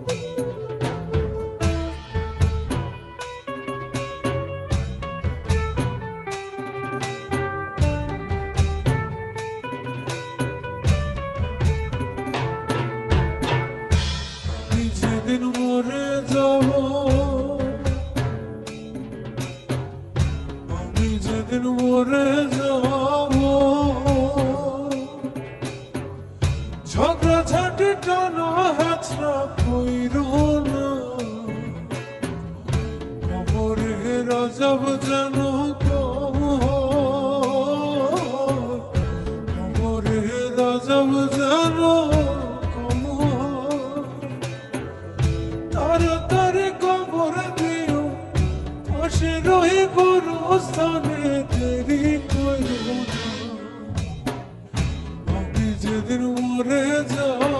আমি হাতরা কইর না কবরে রাজাব যেন কম। কবরে রাজাব যেন হয়। তাড়াতাড়ি কবর দিও পাশে রহি গুরু স্থানে দেরি করব না যেদিন মরে যাব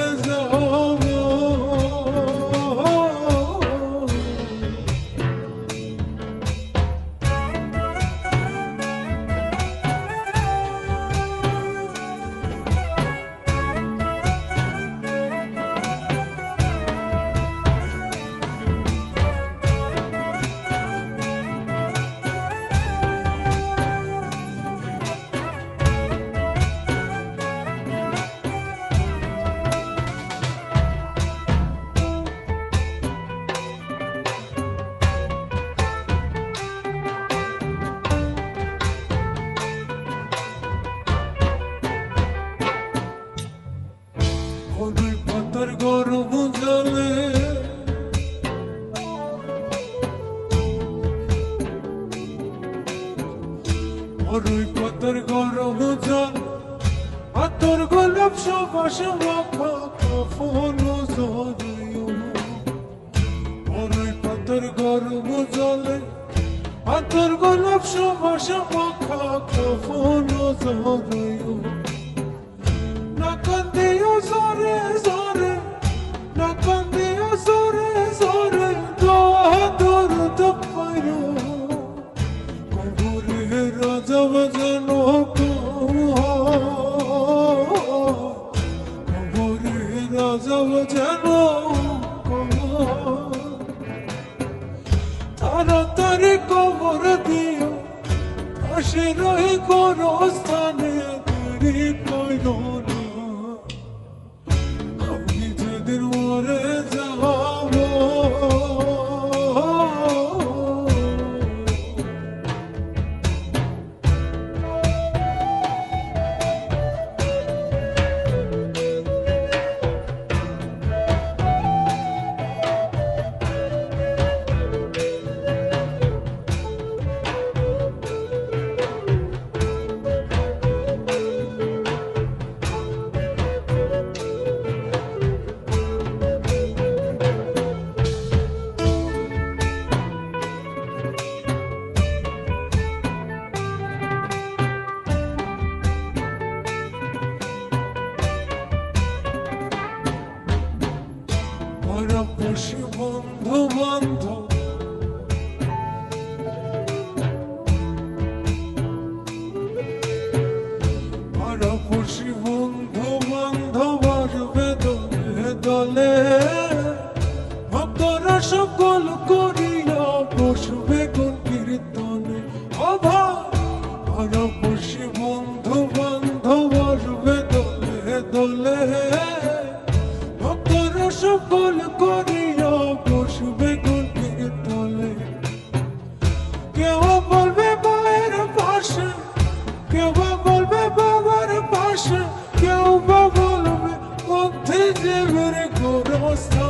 গোলাপ সুবাস মাখা কফন জড়িও কনুই পাতার গরম জলে আতর গোলাপ সুবাস মাখা কফন তাড়াতাড়ি কবর দিও পাশে রহি কোনো স্থানে দেরি কইল পরপশি বন্ধু বান্ধব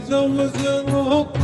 রাজাও যেন কম